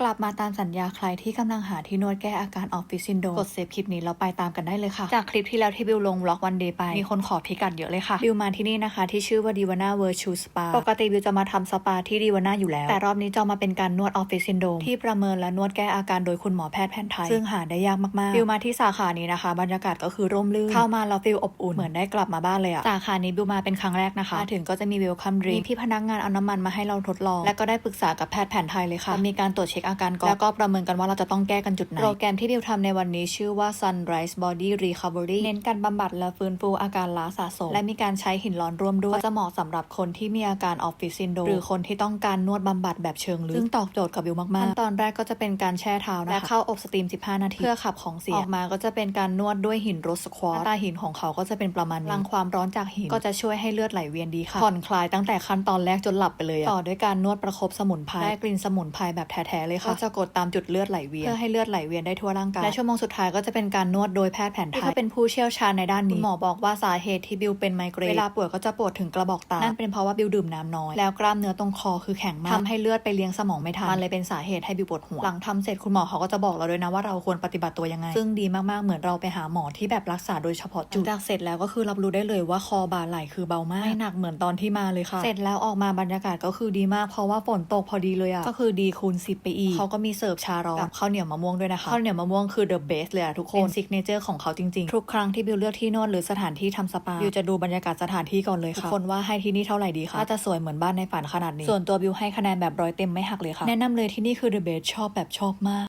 กลับมาตามสัญญาใครที่กำลังหาที่นวดแก้อาการออฟฟิศซินโดรมกดเซฟคลิปนี้แล้วไปตามกันได้เลยค่ะ จากคลิปที่แล้วที่บิวลงบล็อกวันเดย์ไป มีคนขอพิกัดเยอะเลยค่ะ บิวมาที่นี่นะคะ ที่ชื่อว่าดีวาน่าเวอร์ชูสปาปกติบิวจะมาทำสปาที่ดีวาน่าอยู่แล้ว แต่รอบนี้จะมาเป็นการนวดออฟฟิศซินโดรมที่ประเมินและนวดแก้อาการโดยคุณหมอแพทย์แผนไทยซึ่งหาได้ยากมากๆบิวมาที่สาขานี้นะคะ บรรยากาศก็คือร่มรื่นเข้ามาแล้วฟิลอบอุ่นเหมือนได้กลับมาบ้านเลยอะสาขานี้บิวมาเป็นครั้งแรกนะคะมาถึงก็จะมีเวลคัมดริงพี่พนักงานเอาน้ำมันมาให้เราทดลอง และก็ได้ปรึกษากับแพทย์แผนไทยเลยค่ะมีการตรวจเช็คอาการก่อนแล้วก็ประเมินกันว่าเราจะต้องแก้กันจุดไหน โปรแกรมที่บิวทำในวันนี้ชื่อว่า Sunrise Body Recovery เน้นการบำบัดและฟื้นฟูอาการล้าสะสม และมีการใช้หินร้อนร่วมด้วยก็จะเหมาะสำหรับคนที่มีอาการออฟฟิศซินโดรมหรือคนที่ต้องการนวดบำบัดแบบเชิงลึกซึ่งตอบโจทย์กับบิวมากๆขั้นตอนแรกก็จะเป็นการแช่เท้านะคะและเข้าอบสตรีม 15 นาทีเพื่อขับของเสียออกมาก็จะเป็นการนวดด้วยหินรสสควอตตาหินของเขาก็จะเป็นประมาณนี้พลังความร้อนจากหินก็จะช่วยให้เลือดไหลเวียนดีค่ะผ่อนคลายตั้งแต่ขั้นตอนแรกจนหลับไปเลยอะต่อด้วยการนวดประคบสมุนไพรได้กลิ่นสมุนไพรแบบแท้ๆเลยค่ะก็จะกดตามจุดเลือดไหลเวียนเพื่อให้เลือดไหลเวียนได้ทั่วร่างกายและชั่วโมงสุดท้ายก็จะเป็นการนวดโดยแพทย์แผนไทยที่เขาเป็นผู้เชี่ยวชาญในด้านนี้คุณหมอบอกว่าสาเหตุที่บิวเป็นไมเกรนเวลาปวดก็จะปวดถึงกระบอกตานั่นเป็นเพราะว่าบิวดื่มน้ำน้อยแล้วกล้ามเนื้อตรงคอคือแข็งมากทำให้เลือดไปเลี้ยงสมองไม่ทันมันเลยเป็นสาเหตุให้บิวปวดหัวหลังทำเสร็จคุณหมอเขาก็จะบอกเราด้วยนะว่าเราควรปฏิบัติตัวยังไง ซึ่งดีมากๆเหมือนเราไปหาหมอที่แบบรักษาโดยเฉพาะจุดจากเสร็จแล้วก็คือรับรู้ได้เลยว่าคอบ่าไหล่คือเบามากไม่หนักเหมือนตอนที่มาเลยค่ะ เสร็จแล้วออกมาบรรยากาศก็คือดีมากเพราะว่าฝนตกพอดีเลยอะก็คือดีคูณสิบไปอีกเขาก็มีเสิร์ฟชาร้อนกับข้าวเหนียวมะม่วงด้วยนะคะข้าวเหนียวมะม่วงคือ the best เลยอะทุกคนเป็นซิกเนเจอร์ของเขาจริงๆ ทุกครั้งที่บิวเลือกที่นวดหรือสถานที่ทำสปาบิวจะดูบรรยากาศสถานที่ก่อนเลยค่ะทุกคนว่าให้ที่นี่เท่าไหร่ดีคะถ้าจะสวยเหมือนบ้านในฝันขนาดนี้ส่วนตัวบิวให้คะแนนแบบร้อยเต็มไม่หักเลยค่ะแนะนำเลยที่นี่คือ the best ชอบแบบชอบมาก